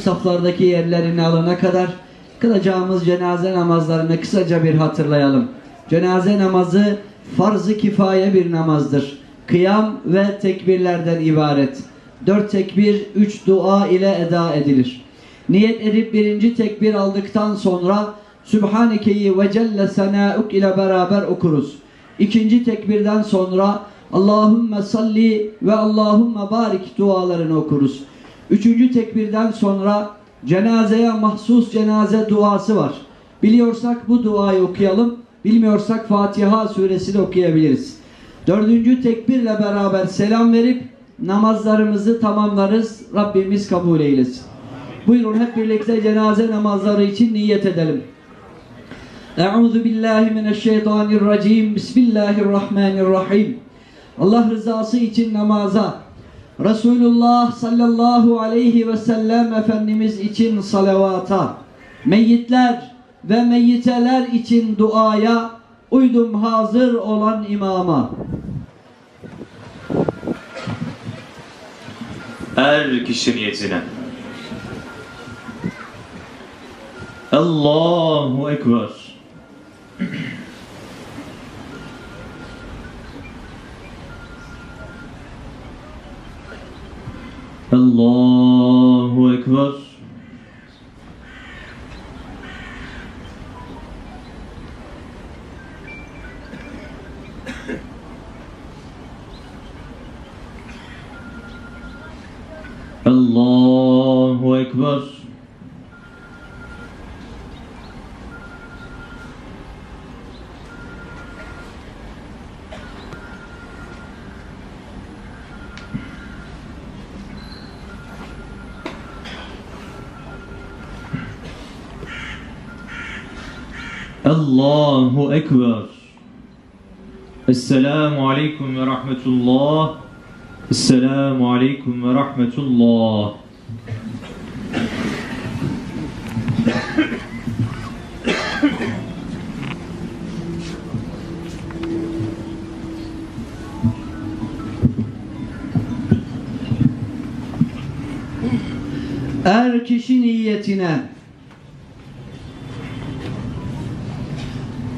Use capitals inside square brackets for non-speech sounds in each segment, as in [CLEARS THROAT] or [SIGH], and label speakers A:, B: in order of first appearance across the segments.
A: saflardaki yerlerini alana kadar kılacağımız cenaze namazlarını kısaca bir hatırlayalım. Cenaze namazı farz-ı kifaye bir namazdır. Kıyam ve tekbirlerden ibaret. Dört tekbir, üç dua ile eda edilir. Niyet edip birinci tekbir aldıktan sonra Sübhaneke'yi ve Celle Senauk ile beraber okuruz. İkinci tekbirden sonra Allahümme salli ve Allahümme barik dualarını okuruz. Üçüncü tekbirden sonra cenazeye mahsus cenaze duası var. Biliyorsak bu duayı okuyalım. Bilmiyorsak Fatiha suresini okuyabiliriz. Dördüncü tekbirle beraber selam verip namazlarımızı tamamlarız. Rabbimiz kabul eylesin. Buyurun hep birlikte cenaze namazları için niyet edelim. Euzu billahi mineşşeytanirracim. Bismillahirrahmanirrahim. Allah rızası için namaza, Resulullah sallallahu aleyhi ve sellem Efendimiz için salavata, meyyitler ve meyyiteler için duaya uydum hazır olan imama.
B: Er kişi niyetine. Allahu Ekber. Allahu Allahu Ekber. Esselamu Aleyküm ve Rahmetullah. Esselamu Aleyküm ve Rahmetullah.
A: Er kişi niyetine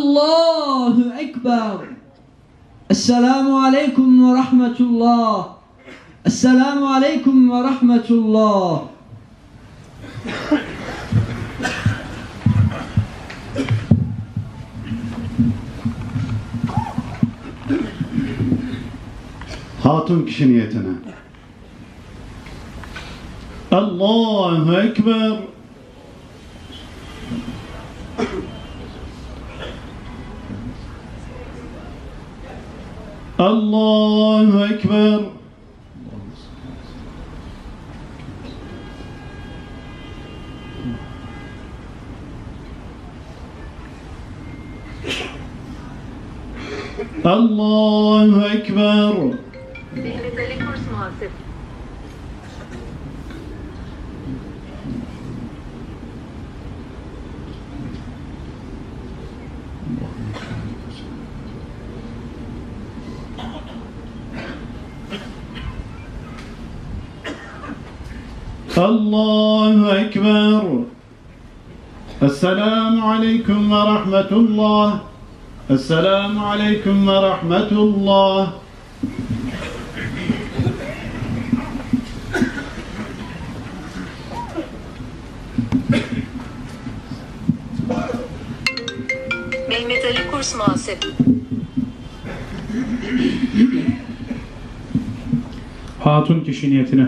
A: Allahu Ekber Esselamu Aleyküm ve Rahmetullah Esselamu Aleyküm ve Rahmetullah
C: Hatun kişi niyetine. Allahu Ekber. Allahu Ekber. Allahu Ekber.
D: Mehmet Ali Kurs muhasip.
C: الله أكبر السلام عليكم ورحمة الله السلام عليكم ورحمة الله
D: Mehmet Ali Kurs muhasip.
E: Hatun kişi niyetine.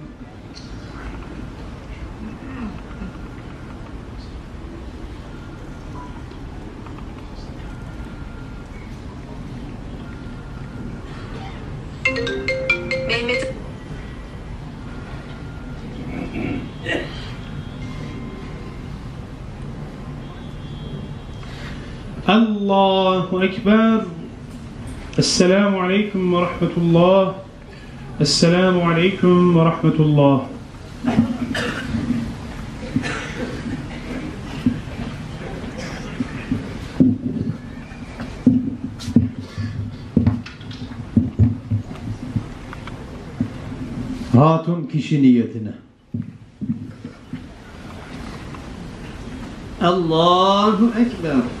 C: الله أكبر السلام عليكم ورحمة الله السلام عليكم ورحمة الله
E: Hatun kişi niyetine.
A: Allahu Ekber.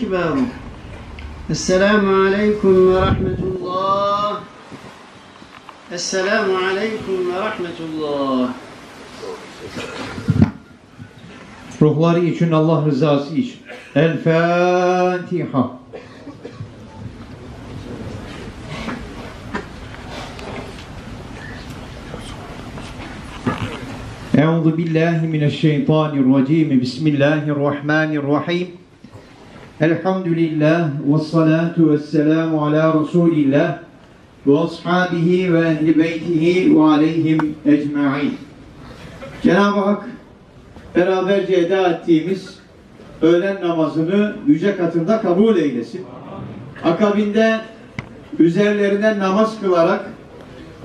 A: Ekber. Esselamu Aleyküm ve Rahmetullah. Esselamu Aleyküm ve Rahmetullah.
E: Ruhları için Allah rızası için. El Fatiha. Euzu billahi mineşşeytanirracim. Bismillahirrahmanirrahim. Elhamdülillah ve salatu ve selamu ala Resulillah ve ashabihi ve ehli beytihi ve aleyhim ecma'in. Cenab-ı Hak beraberce eda ettiğimiz öğlen namazını yüce katında kabul eylesin. Akabinde üzerlerine namaz kılarak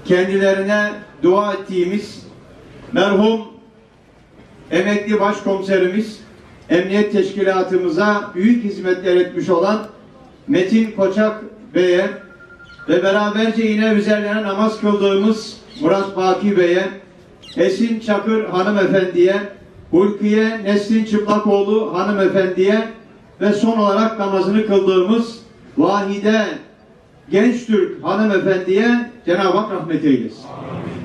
E: kendilerine dua ettiğimiz merhum emekli başkomiserimiz emniyet teşkilatımıza büyük hizmetler etmiş olan Metin Koçak Bey'e ve beraberce yine üzerlerine namaz kıldığımız Murat Baki Bey'e Esin Çakır hanımefendiye, Hulkiye Neslin Çıplakoğlu hanımefendiye ve son olarak namazını kıldığımız Vahide Genç Türk hanımefendiye Cenab-ı Hak rahmet eylesin.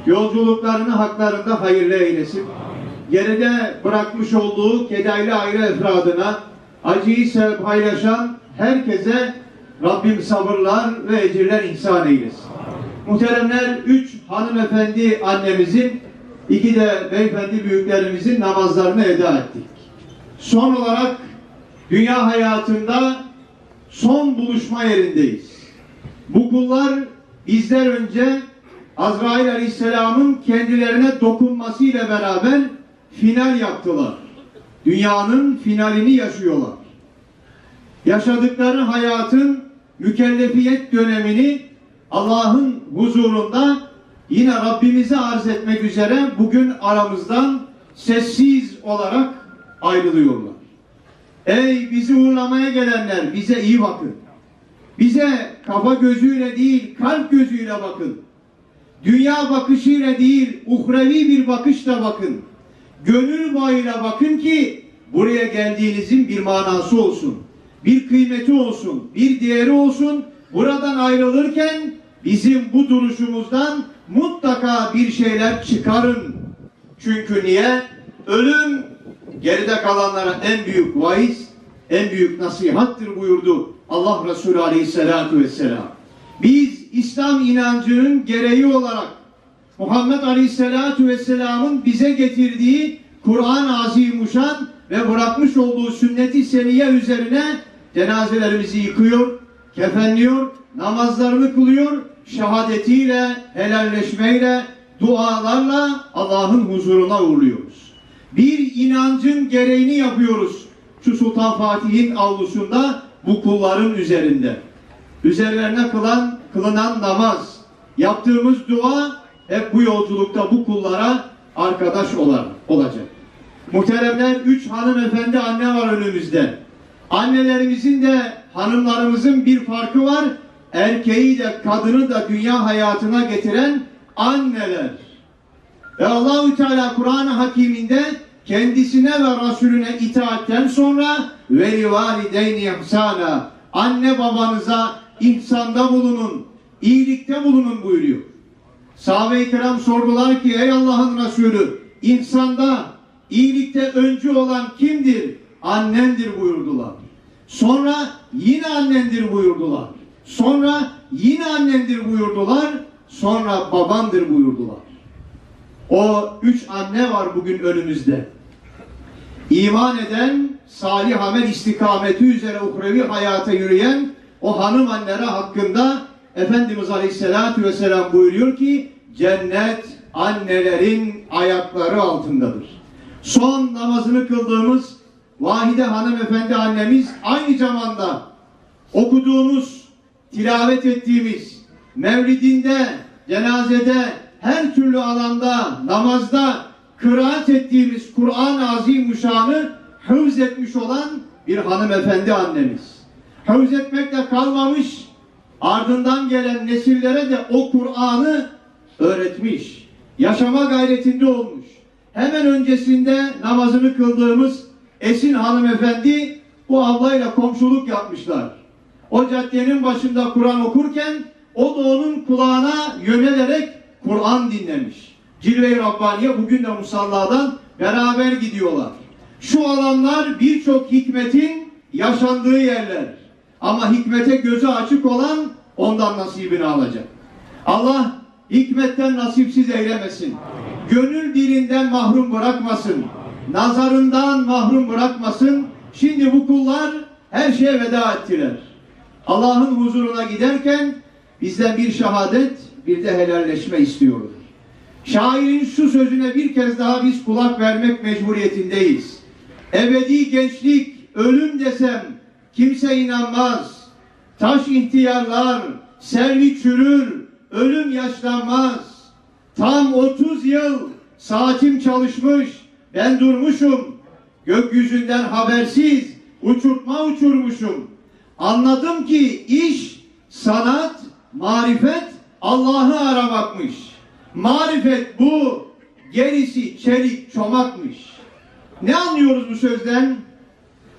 E: Yolculuklarını haklarında hayırlı eylesin. Geride bırakmış olduğu kedaylı aile efradına acıyı paylaşan herkese Rabbim sabırlar ve ecirler ihsan eylesin. Muhteremler üç hanımefendi annemizin iki de beyefendi büyüklerimizin namazlarını eda ettik. Son olarak dünya hayatında son buluşma yerindeyiz. Bu kullar bizler önce Azrail Aleyhisselam'ın kendilerine dokunmasıyla beraber final yaptılar. Dünyanın finalini yaşıyorlar. Yaşadıkları hayatın mükellefiyet dönemini Allah'ın huzurunda yine Rabbimize arz etmek üzere bugün aramızdan sessiz olarak ayrılıyorlar. Ey bizi uğurlamaya gelenler bize iyi bakın. Bize kafa gözüyle değil kalp gözüyle bakın. Dünya bakışıyla değil uhrevi bir bakışla bakın. Gönül bağıyla bakın ki buraya geldiğinizin bir manası olsun. Bir kıymeti olsun, bir değeri olsun. Buradan ayrılırken bizim bu duruşumuzdan mutlaka bir şeyler çıkarın. Çünkü niye? Ölüm geride kalanlara en büyük vaiz, en büyük nasihattır buyurdu Allah Resulü Aleyhisselatü Vesselam. Biz İslam inancının gereği olarak Muhammed Aleyhisselatü Vesselam'ın bize getirdiği Kur'an-ı Azimuşan ve bırakmış olduğu sünnet-i seniye üzerine cenazelerimizi yıkıyor, kefenliyor, namazlarını kılıyor, şehadetiyle, helalleşmeyle, dualarla Allah'ın huzuruna uğurluyoruz. Bir inancın gereğini yapıyoruz. Şu Sultan Fatih'in avlusunda bu kulların üzerinde. Üzerlerine kılan, kılınan namaz, yaptığımız dua hep bu yolculukta bu kullara arkadaş olan, olacak. Muhteremler, üç hanımefendi anne var önümüzde. Annelerimizin de hanımlarımızın bir farkı var. Erkeği de kadını da dünya hayatına getiren anneler. Ve Allahü Teala Kur'an-ı Hakiminde kendisine ve Resulüne itaatten sonra ve livalideyni ihsana anne babanıza ihsanda bulunun, iyilikte bulunun buyuruyor. Sahabe-i kiram sordular ki ey Allah'ın Resulü ihsanda, iyilikte öncü olan kimdir? Annendir buyurdular. Sonra yine annendir buyurdular. Sonra yine annendir buyurdular. Sonra babandır buyurdular. O üç anne var bugün önümüzde. İman eden, salih amel istikameti üzere uhrevi hayata yürüyen o hanım annelere hakkında Efendimiz Aleyhisselatü Vesselam buyuruyor ki cennet annelerin ayakları altındadır. Son namazını kıldığımız Vahide hanımefendi annemiz aynı zamanda okuduğumuz, tilavet ettiğimiz, mevlidinde, cenazede, her türlü alanda, namazda kıraat ettiğimiz Kur'an-ı Azimuşşan'ı hıfz etmiş olan bir hanımefendi annemiz. Hıfz etmekle kalmamış, ardından gelen nesillere de o Kur'an'ı öğretmiş. Yaşama gayretinde olmuş. Hemen öncesinde namazını kıldığımız Esin hanımefendi bu ablayla komşuluk yapmışlar. O caddenin başında Kur'an okurken o da onun kulağına yönelerek Kur'an dinlemiş. Cilve-i Rabbaniye bugün de musalladan beraber gidiyorlar. Şu alanlar birçok hikmetin yaşandığı yerler. Ama hikmete gözü açık olan ondan nasibini alacak. Allah hikmetten nasipsiz eylemesin. Gönül dilinden mahrum bırakmasın. Nazarından mahrum bırakmasın. Şimdi bu kullar her şeye veda ettiler. Allah'ın huzuruna giderken bizden bir şehadet, bir de helalleşme istiyoruz. Şairin şu sözüne bir kez daha biz kulak vermek mecburiyetindeyiz. Ebedi gençlik, ölüm desem kimse inanmaz. Taş ihtiyarlar, servi çürür, ölüm yaşlanmaz. Tam 30 yıl saatim çalışmış, ben durmuşum. Gökyüzünden habersiz uçurtma uçurmuşum. Anladım ki iş, sanat, marifet Allah'ı aramakmış. Marifet bu, gerisi çelik çomakmış. Ne anlıyoruz bu sözden?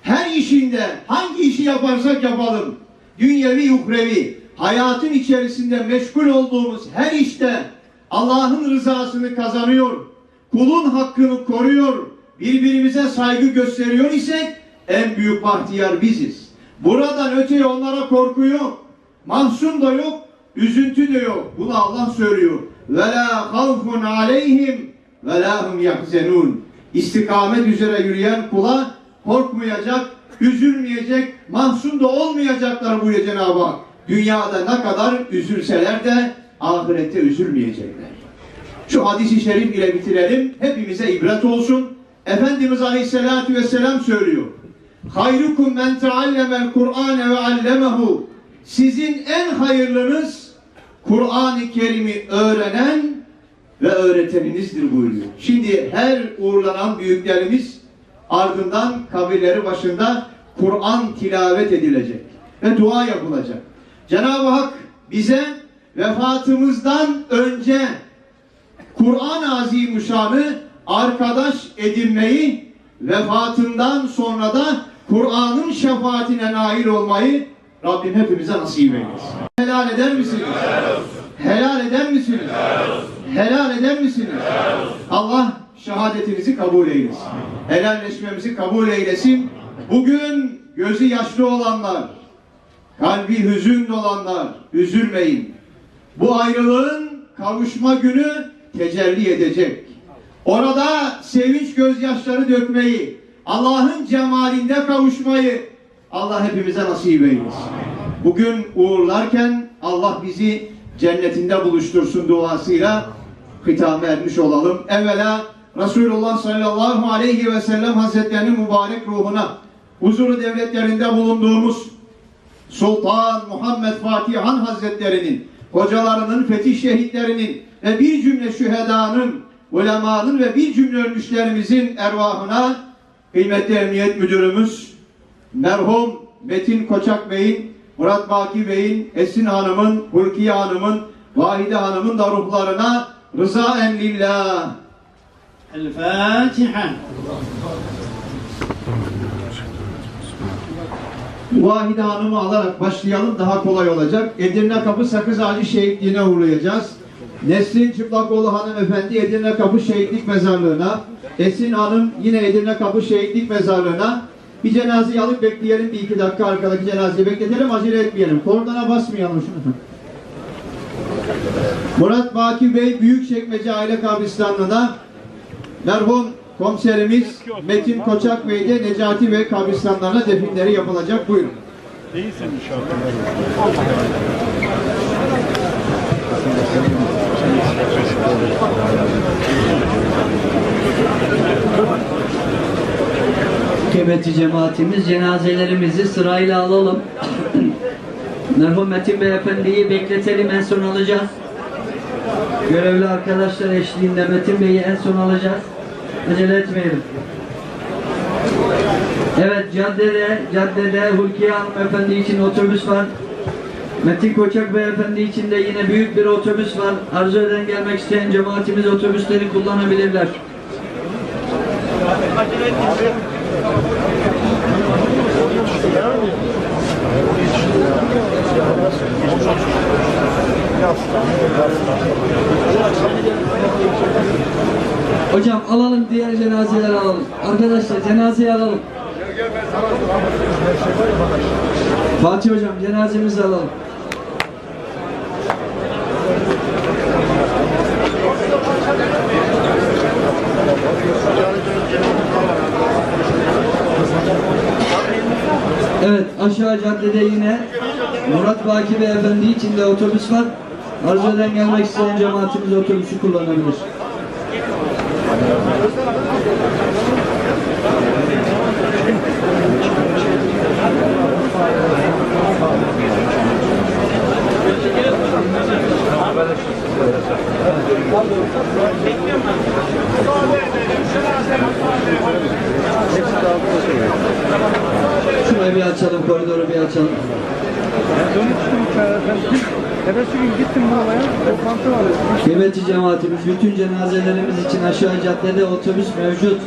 E: Her işinde hangi işi yaparsak yapalım, dünyevi uhrevi, hayatın içerisinde meşgul olduğumuz her işte Allah'ın rızasını kazanıyor, kulun hakkını koruyor, birbirimize saygı gösteriyor isek en büyük bahtiyar biziz. Buradan öteye onlara korku yok, mahzun da yok, üzüntü de yok. Bunu Allah söylüyor. Ve la havfun aleyhim ve la hum yahzenun. İstikamet üzere yürüyen kula korkmayacak, üzülmeyecek, mahzun da olmayacaklar buyuruyor Cenab-ı Hak. Dünyada ne kadar üzülseler de ahirette üzülmeyecekler. Şu hadisi şerif ile bitirelim. Hepimize ibret olsun. Efendimiz Aleyhisselatü Vesselam söylüyor. Hayrukum men teallemel Kur'ane ve allemehu. Sizin en hayırlınız Kur'an-ı Kerim'i öğrenen ve öğreteninizdir buyuruyor. Şimdi her uğurlanan büyüklerimiz ardından kabirleri başında Kur'an tilavet edilecek ve dua yapılacak. Cenab-ı Hak bize vefatımızdan önce Kur'an-ı Azimuşşan'ı arkadaş edinmeyi, vefatından sonra da Kur'an'ın şefaatine nail olmayı Rabbim hepimize nasip eylesin. Helal eder misiniz? Helal eder misiniz? Helal eder misiniz? Allah şehadetinizi kabul eylesin. Helalleşmemizi kabul eylesin. Bugün gözü yaşlı olanlar, kalbi hüzün olanlar, üzülmeyin. Bu ayrılığın kavuşma günü tecelli edecek. orada sevinç gözyaşları dökmeyi, Allah'ın cemalinde kavuşmayı Allah hepimize nasip eylesin. Bugün uğurlarken Allah bizi cennetinde buluştursun duasıyla hitame ermiş olalım. Evvela Resulullah sallallahu aleyhi ve sellem Hazretlerinin mübarek ruhuna huzuru devletlerinde bulunduğumuz Sultan Muhammed Fatih Han Hazretlerinin, hocalarının, fetih şehitlerinin ve bir cümle şühedanın, ulemanın ve bir cümle ölmüşlerimizin ervahına kıymetli Emniyet Müdürümüz merhum Metin Koçak Bey'in, Murat Baki Bey'in, Esin Hanım'ın, Hulkiye Hanım'ın, Vahide Hanım'ın da ruhlarına rıza en lillah.
F: Fatiha.
E: Vahide Hanım'ı alarak başlayalım daha kolay olacak. Edirne Kapı Sakız Ağacı Şehitliğine uğurlayacağız. Nesrin Çıplakoğlu hanımefendi Edirne Kapı Şehitlik Mezarlığı'na, Esin Hanım yine Edirne Kapı Şehitlik Mezarlığı'na bir cenazeyi alıp bekleyelim bir iki dakika arkadaki cenazeyi bekletelim acele etmeyelim. Kordona basmayalım şunu. Murat Baki Bey Büyükçekmece Aile Kabristanlığı'na merhum komiserimiz Metin Koçak Bey de Necati Bey kabristanlarına definleri yapılacak. Buyurun.
A: Kıymetli cemaatimiz cenazelerimizi sırayla alalım. [CLEARS THROAT] Merhum Metin Beyefendi'yi bekletelim en son alacağız. Görevli arkadaşlar eşliğinde Metin Bey'i en son alacağız. Acele etmeyelim. Evet caddede, caddede Hulkiye Hanımefendi için otobüs var. Metin Koçak Beyefendi için de yine büyük bir otobüs var. Arzu eden gelmek isteyen cemaatimiz otobüsleri kullanabilirler. Hocam alalım diğer cenazeleri alalım. Arkadaşlar cenazeyi alalım. Fatih hocam cenazemizi alalım. Evet aşağı caddede yine Murat Baki Beyefendi için de otobüs var. Arzu eden gelmek isteyen cemaatimiz otobüsü kullanabilir. Şurayı bir açalım, koridoru bir açalım.
G: Ertesi gün gittim buraya, toplantı var.
A: Kıymetli cemaatimiz, bütün cenazelerimiz için aşağı caddede otobüs mevcut.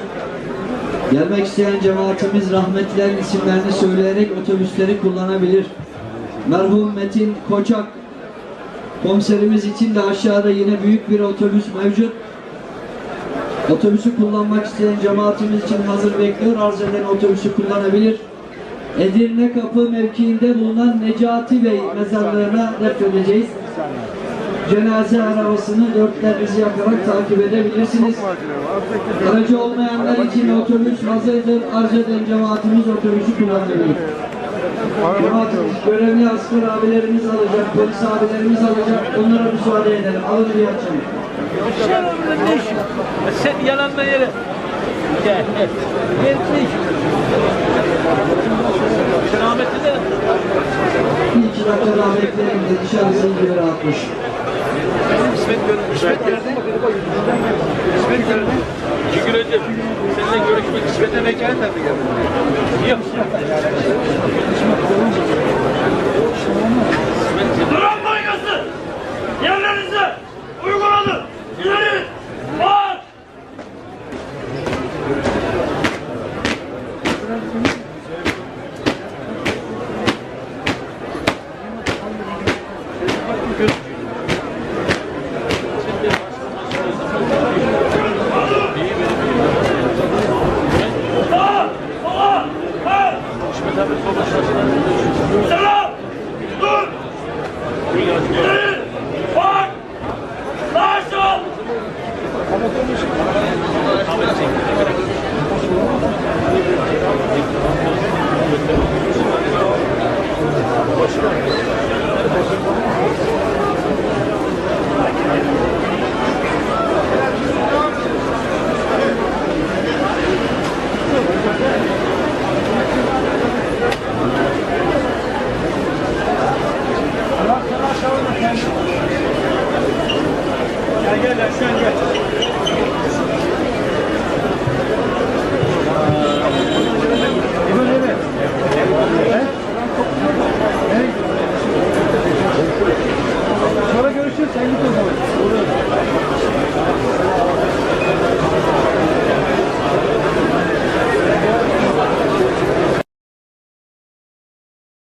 A: Gelmek isteyen cemaatimiz rahmetlilerin isimlerini söyleyerek otobüsleri kullanabilir. Merhum Metin Koçak komiserimiz için de aşağıda yine büyük bir otobüs mevcut. Otobüsü kullanmak isteyen cemaatimiz için hazır bekliyor. Arz eden otobüsü kullanabilir. Edirne Kapı mevkiinde bulunan Necati Bey mezarlığına defnedeceğiz. Cenaze arabasını dörtlerinizi yakarak takip edebilirsiniz. Aracı olmayanlar için otobüs hazırdır. Arz eden cemaatimiz otobüsü kullanabilir. Cemaatimiz görevli asker abilerimiz alacak, polis abilerimiz alacak. Onlara müsaade edelim. Alın bir açalım.
H: Sen yalanma yere. Gel. Gel. Rahmetli de
A: Bir iki dakika daha bekleyelim de dışarısı iyice rahatmış.
H: İsmet gördüm. İsmet nerede? İsmet gördüm. İki gün önce seninle görüşmek İsmet'e mekan tabii geldim. Yok.
I: Duran